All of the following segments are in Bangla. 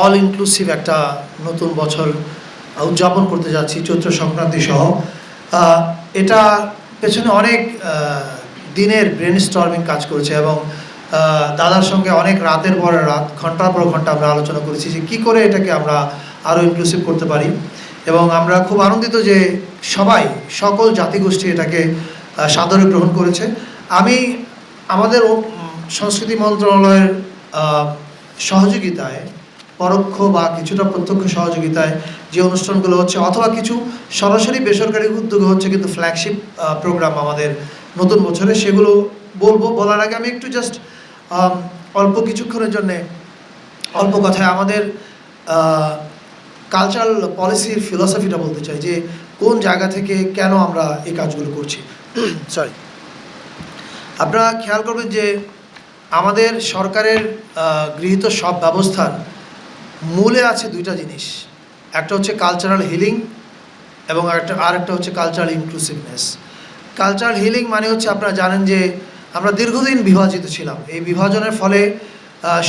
অল ইনক্লুসিভ একটা নতুন বছর উদযাপন করতে যাচ্ছি, চৈত্র সংক্রান্তি সহ। এটা পেছনে অনেক দিনের ব্রেন স্টর্মিং কাজ করেছে এবং দাদার সঙ্গে অনেক রাতের পরে রাত, ঘণ্টার পর ঘণ্টা আমরা আলোচনা করেছি যে কী করে এটাকে আমরা আরও ইনক্লুসিভ করতে পারি। এবং আমরা খুব আনন্দিত যে সবাই, সকল জাতিগোষ্ঠী এটাকে সাদরে গ্রহণ করেছে। আমি আমাদের সংস্কৃতি মন্ত্রণালয়ের সহযোগিতায় পরোক্ষ বা কিছুটা প্রত্যক্ষ সহযোগিতায় যে অনুষ্ঠানগুলো হচ্ছে, অথবা কিছু সরাসরি বেসরকারি উদ্যোগে হচ্ছে কিন্তু ফ্ল্যাগশিপ প্রোগ্রাম আমাদের নতুন বছরে। সেগুলো বলব, বলার আগে আমি একটু জাস্ট অল্প কিছুক্ষণের জন্যে অল্প কথায় আমাদের কালচারাল পলিসির ফিলসফিটা বলতে চাই যে কোন জায়গা থেকে কেন আমরা এই কাজগুলো করছি। সরি আপনারা খেয়াল করবেন যে আমাদের সরকারের গৃহীত সব ব্যবস্থার মূলে আছে দুইটা জিনিস। একটা হচ্ছে কালচারাল হিলিং এবং একটা আর একটা হচ্ছে কালচারাল ইনক্লুসিভনেস কালচারাল হিলিং মানে হচ্ছে আপনারা জানেন যে আমরা দীর্ঘদিন বিভাজিত ছিলাম। এই বিভাজনের ফলে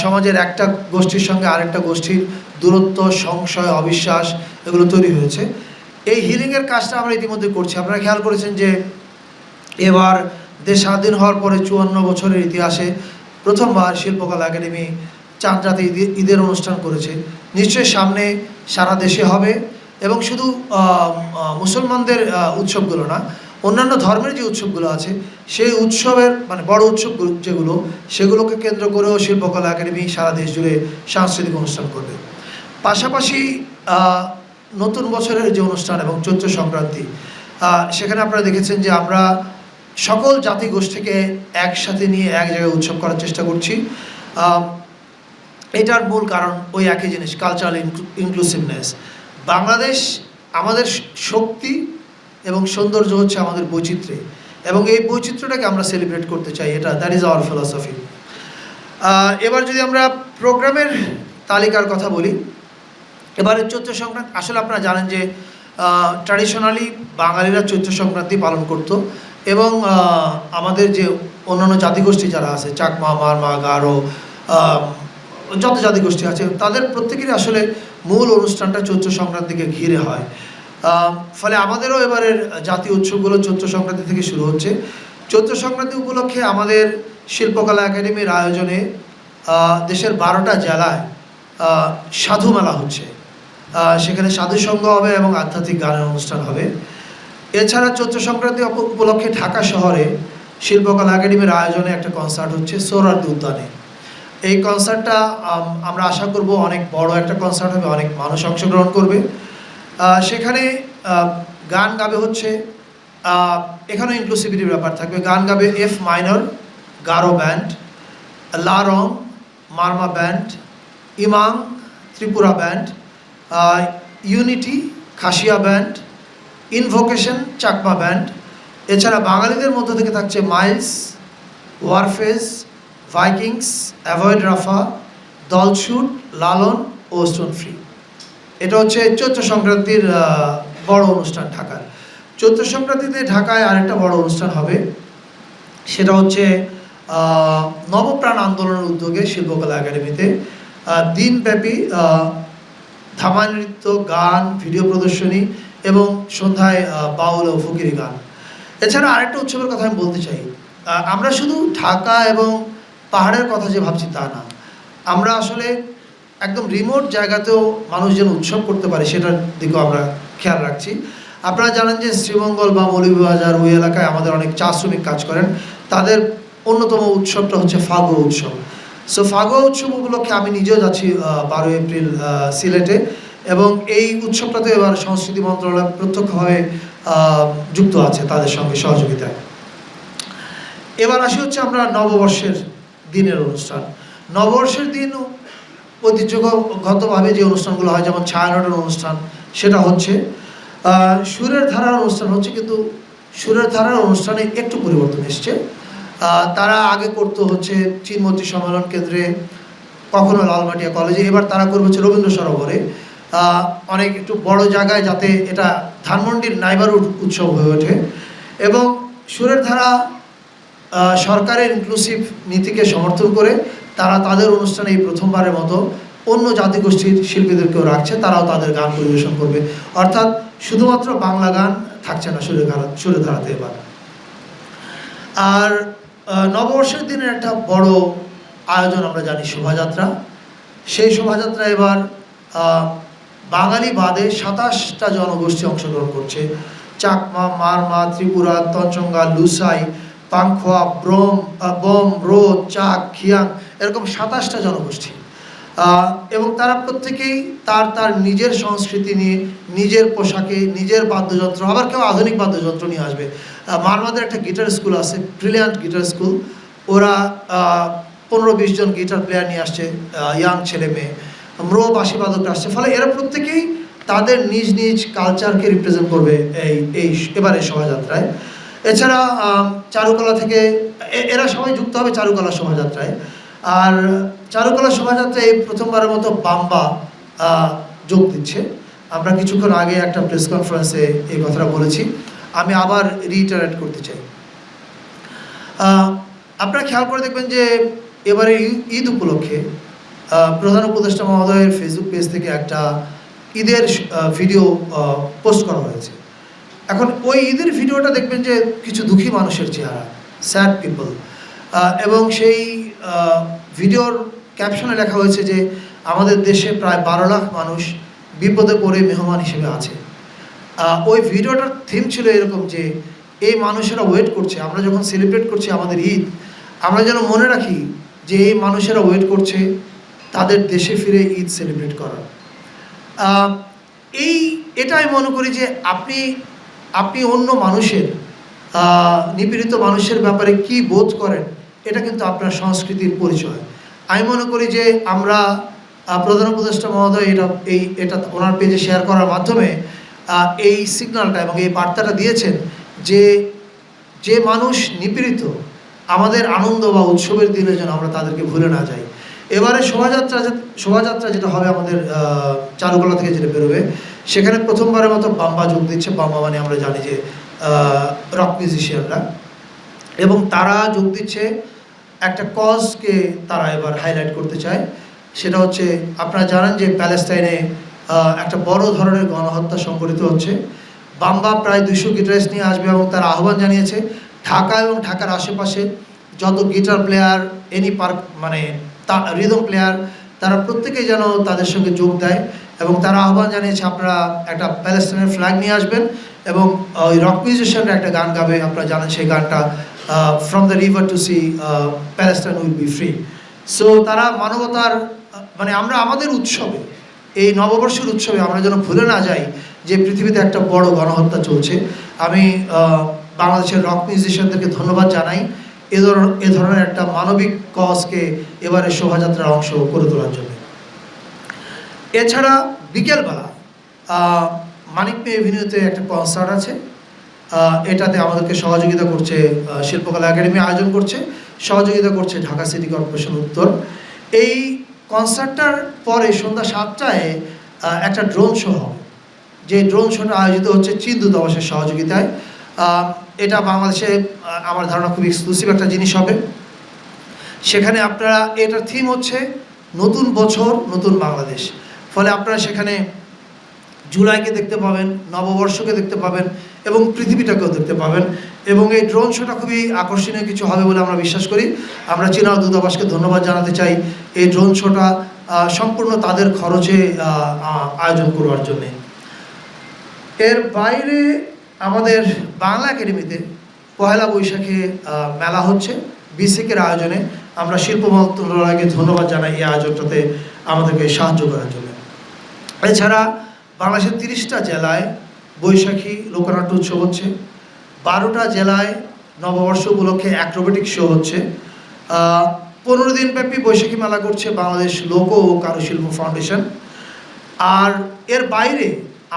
সমাজের একটা গোষ্ঠীর সঙ্গে আরেকটা গোষ্ঠীর দূরত্ব, সংশয়, অবিশ্বাস এগুলো তৈরি হয়েছে। এই হিলিংয়ের কাজটা আমরা ইতিমধ্যে করছি। আপনারা খেয়াল করেছেন যে এবার দেশ স্বাধীন হওয়ার পরে চুয়ান্ন বছরের ইতিহাসে প্রথমবার শিল্পকলা একাডেমি চাঁদ রাতে ঈদে- ঈদের অনুষ্ঠান করেছে। নিশ্চয়ই সামনে সারা দেশে হবে এবং শুধু মুসলমানদের উৎসবগুলো না, অন্যান্য ধর্মের যে উৎসবগুলো আছে, সেই উৎসবের মানে বড় উৎসব যেগুলো, সেগুলোকে কেন্দ্র করেও শিল্পকলা একাডেমি সারা দেশ জুড়ে সাংস্কৃতিক অনুষ্ঠান করবে। পাশাপাশি নতুন বছরের যে অনুষ্ঠান এবং চৈত্র সংক্রান্তি সেখানে আপনারা দেখেছেন যে আমরা সকল জাতি গোষ্ঠীকে একসাথে নিয়ে এক জায়গায় উৎসব করার চেষ্টা করছি। এটার মূল কারণ ওই একই জিনিস কালচারাল ইনক্লুসিভনেস বাংলাদেশ আমাদের শক্তি এবং সৌন্দর্য হচ্ছে আমাদের বৈচিত্র্যে এবং এই বৈচিত্র্যটাকে আমরা সেলিব্রেট করতে চাই, এটা দ্যাট ইজ আওয়ার ফিলসফি এবার যদি আমরা প্রোগ্রামের তালিকার কথা বলি, এবারে চৈত্র সংক্রান্তি, আসলে আপনারা জানেন যে ট্র্যাডিশনালি বাঙালিরা চৈত্র সংক্রান্তি পালন করত এবং আমাদের যে অন্যান্য জাতিগোষ্ঠী যারা আছে, চাকমা মারমা গারো যত জাতিগোষ্ঠী আছে, তাদের প্রত্যেকেরই আসলে মূল অনুষ্ঠানটা চৈত্র সংক্রান্তিকে ঘিরে হয়। ফলে আমাদেরও এবারের জাতীয় উৎসবগুলো চৈত্র সংক্রান্তি থেকে শুরু হচ্ছে। চৈত্র সংক্রান্তি উপলক্ষে আমাদের শিল্পকলা একাডেমির আয়োজনে দেশের বারোটা জেলায় সাধু মেলা হচ্ছে। সেখানে সাধু সঙ্গ হবে এবং আধ্যাত্মিক গানের অনুষ্ঠান হবে। এছাড়া চৈত্র সংক্রান্তি উপলক্ষে ঢাকা শহরে শিল্পকলা একাডেমির আয়োজনে একটা কনসার্ট হচ্ছে সোহরার্দি উদ্যানে। এই কনসার্টটা আমরা আশা করব অনেক বড় একটা কনসার্ট হবে অনেক মানুষ অংশগ্রহণ করবে। সেখানে গান গাবে হচ্ছে আহ, এখানেও ইনক্লুসিভিটির ব্যাপার থাকবে। গান গাবে F minor Garo band La Rong Marma band Imang Tripura band unity Khasia band invocation Chakma band এছাড়া বাঙালিদের মধ্য থেকে থাকছে Miles Warfaze Vikings Avoid Rafa Dalchhut Lalon ও স্টোন ফ্রি এটা হচ্ছে চৈত্র সংক্রান্তির বড় অনুষ্ঠান ঢাকার। চৈত্র সংক্রান্তিতে ঢাকায় আরেকটা বড় অনুষ্ঠান হবে। সেটা হচ্ছে নবপ্রাণ আন্দোলনের উদ্যোগে শিল্পকলা একাডেমিতে দিনব্যাপী ধামা নৃত্য, গান, ভিডিও প্রদর্শনী এবং সন্ধ্যায় বাউল ও ফকিরি গান। এছাড়া আরেকটা উৎসবের কথা আমি বলতে চাই। আমরা শুধু ঢাকা এবং পাহাড়ের কথা যে ভাবছি তা না। আমরা আসলে একদম রিমোট জায়গাতেও মানুষ যেন উৎসব করতে পারে, সেটার দিকেও আমরা খেয়াল রাখছি। আপনারা জানেন যে শ্রীমঙ্গল বা মৌলভীবাজার ওই এলাকায় আমাদের অনেক চা শ্রমিক কাজ করেন। তাদের অন্যতম উৎসবটা হচ্ছে ফাগুয়া উৎসব। সো ফাগুয়া উৎসব উপলক্ষে আমি নিজেও যাচ্ছি বারোই এপ্রিল সিলেটে এবং এই উৎসবটাতে এবার সংস্কৃতি মন্ত্রণালয় প্রত্যক্ষভাবে যুক্ত আছে তাদের সঙ্গে সহযোগিতায়। এবার আসি হচ্ছে আমরা নববর্ষের দিনের অনুষ্ঠান। নববর্ষের দিন ঐতিহ্যগতভাবে যে অনুষ্ঠানগুলো হয়, যেমন ছায়ানটের অনুষ্ঠান, সেটা হচ্ছে সুরের ধারার অনুষ্ঠান হচ্ছে, কিন্তু সুরের ধারার অনুষ্ঠানে একটু পরিবর্তন এসছে। তারা আগে করতো হচ্ছে চিনমতি সম্মেলন কেন্দ্রে, কখনো লালমাটিয়া কলেজে, এবার তারা করবে হচ্ছে রবীন্দ্র সরোবরে। অনেক একটু বড় জায়গায় যাতে এটা ধানমন্ডির নাইবারহুড উৎসব হয়ে ওঠে। এবং সুরের ধারা সরকারের ইনক্লুসিভ নীতিকে সমর্থন করে তারা তাদের অনুষ্ঠানে এই প্রথমবারের মতো অন্য জাতিগোষ্ঠীর শিল্পীদেরকেও রাখছে, তারাও তাদের গান পরিবেশন করবে। অর্থাৎ শুধুমাত্র বাংলা গান থাকছে না সুরে সুরে ধারাতে এবার। আর নববর্ষের দিনের একটা বড় আয়োজন আমরা জানি শোভাযাত্রা। সেই শোভাযাত্রা এবার বাঙালি বাদে সাতাশটা জনগোষ্ঠী অংশগ্রহণ করছে। চাকমা, মারমা, ত্রিপুরা তঞ্চঙ্গা লুসাই পাংখোয়া, ব্রম বম রো চাক খিয়াং এরকম সাতাশটা জনগোষ্ঠী। এবং তারা প্রত্যেকেই তার তার নিজের সংস্কৃতি নিয়ে, নিজের পোশাকে, নিজের বাদ্যযন্ত্র, আবার কেউ আধুনিক বাদ্যযন্ত্র নিয়ে আসবে। মারমাদের একটা গিটার স্কুল আছে ব্রিলিয়ান্ট গিটার স্কুল ওরা পনেরো বিশ জন গিটার প্লেয়ার নিয়ে আসছে ইয়াং ছেলে মেয়ে। ম্রো বাঁশি বাদকরা আসছে। ফলে এরা প্রত্যেকেই তাদের নিজ নিজ কালচারকে রিপ্রেজেন্ট করবে এই এই এবারে শোভাযাত্রায়। এছাড়া চারুকলা থেকে এরা সবাই যুক্ত হবে চারুকলা শোভাযাত্রায়। আর চারুকলা শোভাযাত্রায় এই প্রথমবারের মতো বাম্বা যোগ দিচ্ছে। আমরা কিছুক্ষণ আগে একটা প্রেস কনফারেন্সে এই কথাটা বলেছি। আমি আবার রিটারেট করতে চাই। আপনারা খেয়াল করে দেখবেন যে, এবারে ঈদ উপলক্ষে প্রধান উপদেষ্টা মহোদয়ের ফেসবুক পেজ থেকে একটা ঈদের ভিডিও পোস্ট করা হয়েছে। এখন ওই ঈদের ভিডিওটা দেখবেন যে কিছু দুঃখী মানুষের চেহারা স্যাড পিপল এবং সেই ভিডিওর ক্যাপশনে লেখা হয়েছে যে আমাদের দেশে প্রায় বারো লাখ মানুষ বিপদে পড়ে মেহমান হিসেবে আছে। ওই ভিডিওটার থিম ছিল এরকম যে এই মানুষেরা ওয়েট করছে, আমরা যখন সেলিব্রেট করছি আমাদের ঈদ, আমরা যেন মনে রাখি যে এই মানুষেরা ওয়েট করছে তাদের দেশে ফিরে ঈদ সেলিব্রেট করার। এই এটা আমি মনে করি যে আপনি আপনি অন্য মানুষের নিপীড়িত মানুষের ব্যাপারে কি বোধ করেন, এটা কিন্তু আপনার সংস্কৃতির পরিচয়। আমি মনে করি যে আমরা প্রধান উপদেষ্টা মহোদয় এটা, এই, এটা ওনার পেজে শেয়ার করার মাধ্যমে এই সিগন্যালটা এবং এই বার্তাটা দিয়েছেন যে যে মানুষ নিপীড়িত, আমাদের আনন্দ বা উৎসবের দিনে যেন আমরা তাদেরকে ভুলে না যাই। এবারে শোভাযাত্রা শোভাযাত্রা যেটা হবে আমাদের চারুকলা থেকে যেটা বেরোবে সেখানে প্রথমবারের মতো বাম্বা যোগ দিচ্ছে। বাম্বা মানে আমরা জানি যে রক মিউজিশিয়ানরা এবং তারা যোগ দিচ্ছে একটা কজকে তারা এবার হাইলাইট করতে চায়। সেটা হচ্ছে আপনারা জানেন যে প্যালেস্তাইনে আহ, একটা বড় ধরনের গণহত্যা সংঘটিত হচ্ছে। বাম্বা প্রায় দুইশো গিটারিস্ট নিয়ে আসবে এবং তারা আহ্বান জানিয়েছে ঢাকা এবং ঢাকার আশেপাশে যত গিটার প্লেয়ার এনি পার্ক মানে তা রিদম প্লেয়ার তারা প্রত্যেকেই যেন তাদের সঙ্গে যোগ দেয় এবং তারা আহ্বান জানিয়েছে আপনারা একটা প্যালেস্টাইনের ফ্ল্যাগ নিয়ে আসবেন এবং ওই রক মিউজিশিয়ানরা একটা গান গাবে, আপনারা জানেন সেই গানটা from the river to sea Palestine will be free so তারা মানবতার মানে আমরা আমাদের উৎসবে, এই নববর্ষের উৎসবে আমরা যেন ভুলে না যাই যে পৃথিবীতে একটা বড় গণহত্যা চলছে। আমি বাংলাদেশের রক মিউজিশিয়ানদেরকে ধন্যবাদ জানাই। এ ধরনের এ ধরনের একটা মানবিক কজকে এবারে শোভাযাত্রার অংশ করে তোলার জন্য। এছাড়া বিকেলবেলা আহ, মানিক মে এভিনিউতে একটা কনসার্ট আছে। এটাতে আমাদেরকে সহযোগিতা করছে শিল্পকলা একাডেমি আয়োজন করছে সহযোগিতা করছে ঢাকা সিটি কর্পোরেশন উত্তর। এই কনসার্টটার পরে সন্ধ্যা সাতটায় একটা ড্রোন শো হবে। যে ড্রোন শোটা আয়োজিত হচ্ছে চীন দূতাবাসের সহযোগিতায়। এটা বাংলাদেশে আমার ধারণা খুব এক্সক্লুসিভ একটা জিনিস হবে। সেখানে আপনারা, এটার থিম হচ্ছে নতুন বছর, নতুন বাংলাদেশ। ফলে আপনারা সেখানে জুলাইকে দেখতে পাবেন, নববর্ষকে দেখতে পাবেন এবং পৃথিবীটাকেও দেখতে পাবেন। এবং এই ড্রোন শোটা খুবই আকর্ষণীয় কিছু হবে বলে আমরা বিশ্বাস করি। আমরা চীনা দূতাবাসকে ধন্যবাদ জানাতে চাই এই ড্রোন শোটা সম্পূর্ণ তাদের খরচে আয়োজন করবার জন্যে। এর বাইরে আমাদের বাংলা একাডেমিতে পয়লা বৈশাখে মেলা হচ্ছে। বিসিকের আয়োজনে আমরা শিল্প মন্ত্রণালয়কে ধন্যবাদ জানাই এই আয়োজনটাতে আমাদেরকে সাহায্য করার জন্য। এছাড়া বাংলাদেশের তিরিশটা জেলায় বৈশাখী লোকনাট্য উৎসব হচ্ছে। বারোটা জেলায় নববর্ষ উপলক্ষে অ্যাক্রোবেটিক শো হচ্ছে। পনেরো দিনব্যাপী বৈশাখী মেলা করছে বাংলাদেশ লোক ও কারুশিল্প ফাউন্ডেশন। আর এর বাইরে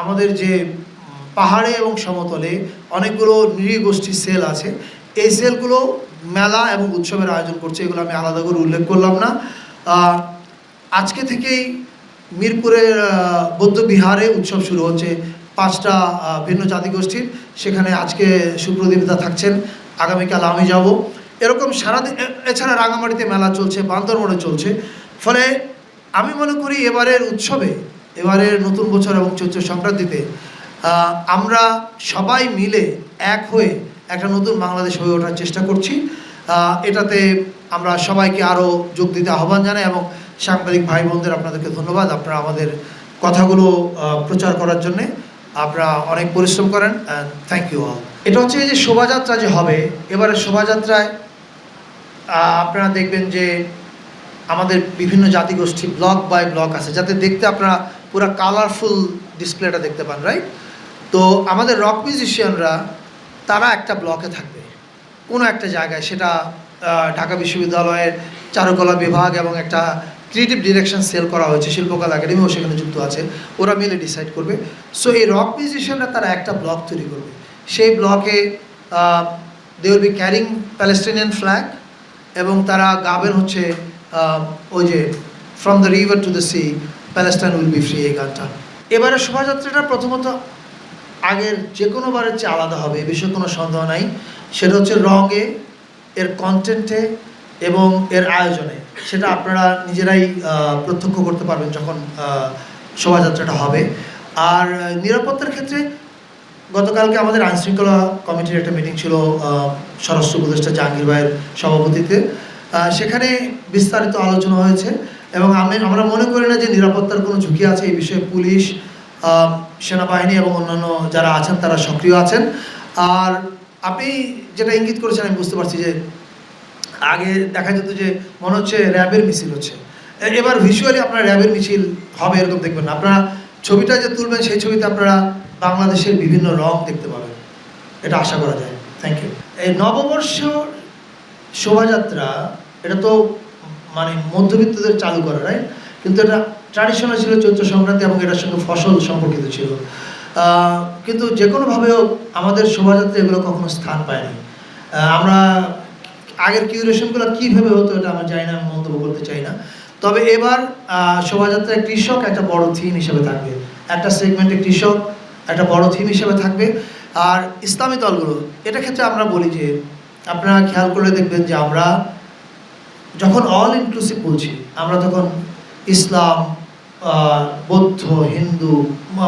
আমাদের যে পাহাড়ে এবং সমতলে অনেকগুলো নৃগোষ্ঠী সেল আছে। এই সেলগুলো মেলা এবং উৎসবের আয়োজন করছে, এগুলো আমি আলাদা করে উল্লেখ করলাম না। আজকে থেকেই মিরপুরের বৌদ্ধবিহারে উৎসব শুরু হচ্ছে পাঁচটা ভিন্ন জাতিগোষ্ঠীর সেখানে আজকে সুপ্রদীপদা থাকছেন, আগামীকাল আমি যাব। এরকম সারাদিন এছাড়া রাঙামাটিতে মেলা চলছে, বান্দরবনে চলছে। ফলে আমি মনে করি এবারের উৎসবে, এবারের নতুন বছর এবং চৈত্র সংক্রান্তিতে আমরা সবাই মিলে এক হয়ে একটা নতুন বাংলাদেশ হয়ে ওঠার চেষ্টা করছি। এটাতে আমরা সবাইকে আরও যোগ দিতে আহ্বান জানাই এবং সাংবাদিক ভাই বোনদের আপনাদেরকে ধন্যবাদ আপনারা আমাদের কথাগুলো প্রচার করার জন্যে আপনারা অনেক পরিশ্রম করেন থ্যাংক ইউ অল এটা হচ্ছে যে শোভাযাত্রা যে হবে, এবারে শোভাযাত্রায় আপনারা দেখবেন যে আমাদের বিভিন্ন জাতিগোষ্ঠী ব্লক বাই ব্লক আছে। যাতে দেখতে আপনারা পুরো কালারফুল ডিসপ্লেটা দেখতে পান রাইট তো আমাদের রক মিউজিশিয়ানরা তারা একটা ব্লকে থাকবে। কোনো একটা জায়গায় সেটা ঢাকা বিশ্ববিদ্যালয়ের চারুকলা বিভাগ এবং একটা ক্রিয়েটিভ ডিরেকশন সেল করা হয়েছে, শিল্পকলা একাডেমিও সেখানে যুক্ত আছে। ওরা মিলে ডিসাইড করবে। সো এই রক মিউজিশিয়ানরা তারা একটা ব্লক তৈরি করবে। সেই ব্লকে they will be carrying Palestinian flag এবং তারা গাবেন হচ্ছে ওই যে from the river to the sea Palestine will be free এই গানটা। এবারে শোভাযাত্রাটা প্রথমত আগের যে কোনো বারের চেয়ে আলাদা হবে, এ বিষয়ে কোনো সন্দেহ নাই। সেটা হচ্ছে রঙে, এর কন্টেন্টে এবং এর আয়োজনে। সেটা আপনারা নিজেরাই প্রত্যক্ষ করতে পারবেন যখন শোভাযাত্রাটা হবে। আর নিরাপত্তার ক্ষেত্রে গতকালকে আমাদের আইনশৃঙ্খলা কমিটির একটা মিটিং ছিল স্বরাষ্ট্র উপদেষ্টা জাহাঙ্গীর ভাইয়ের সভাপতিতে। সেখানে বিস্তারিত আলোচনা হয়েছে এবং আমি, আমরা মনে করি না যে নিরাপত্তার কোনো ঝুঁকি আছে এই বিষয়ে পুলিশ সেনাবাহিনী এবং অন্যান্য যারা আছেন, তারা সক্রিয় আছেন। আর আপনি যেটা ইঙ্গিত করেছেন, আমি বুঝতে পারছি যে আগে দেখা যেত যে মনে হচ্ছে র্যাবের মিছিল হচ্ছে। এবার ভিজুয়ালি আপনার র্যাবের মিছিল হবে এরকম দেখবেন না। আপনারা ছবিটা যে তুলবেন, সেই ছবিতে আপনারা বাংলাদেশের বিভিন্ন রং দেখতে পাবেন। এটা আশা করা যায়। থ্যাংক ইউ এই নববর্ষ শোভাযাত্রা, এটা তো মানে মধ্যবিত্তদের চালু করা রাইট কিন্তু এটা ট্র্যাডিশনাল ছিল চৈত্র সংক্রান্তি এবং এটার সঙ্গে ফসল সম্পর্কিত ছিল। কিন্তু যে কোনোভাবে হোক, আমাদের শোভাযাত্রা এগুলো কখনো স্থান পায়নি। আমরা আগের কিউরেশনগুলো কীভাবে হতো এটা আমরা জানি না, আমি মন্তব্য করতে চাই না। তবে এবার শোভাযাত্রায় কৃষক একটা বড় থিম হিসেবে থাকবে। একটা সেগমেন্টে কৃষক একটা বড় থিম হিসেবে থাকবে। আর ইসলামী দলগুলো এটা ক্ষেত্রে আমরা বলি যে, আপনারা খেয়াল করে দেখবেন যে আমরা যখন অল ইনক্লুসিভ বলছি, আমরা তখন ইসলাম বৌদ্ধ, হিন্দু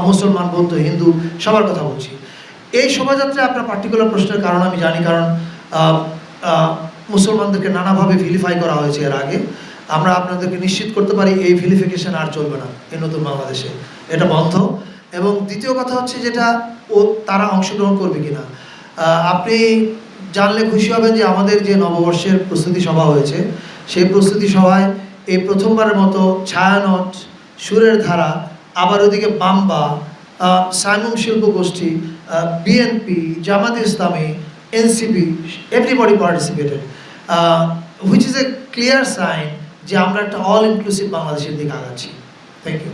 মুসলমান, বৌদ্ধ, হিন্দু, সবার কথা বলছি। এই শোভাযাত্রায় আপনার পার্টিকুলার প্রশ্নের কারণ আমি জানি, কারণ মুসলমানদেরকে নানাভাবে ভিলিফাই করা হয়েছে এর আগে। আমরা আপনাদেরকে নিশ্চিত করতে পারি এই ভিলিফিকেশন আর চলবে না এই নতুন বাংলাদেশে। এটা বন্ধ। এবং দ্বিতীয় কথা হচ্ছে যেটা, ও, তারা অংশগ্রহণ করবে কিনা। আপনি জানলে খুশি হবেন যে আমাদের যে নববর্ষের প্রস্তুতি সভা হয়েছে, সেই প্রস্তুতি সভায় এই প্রথমবারের মতো ছায়ানট সুরের ধারা, আবার ওদিকে বাম্বা সাইমুম শিল্প গোষ্ঠী BNP Jamaat Islami NCP everybody participated which is a clear sign যে আমরা একটা অল ইনক্লুসিভ বাংলাদেশের দিকে আগাচ্ছি। Thank you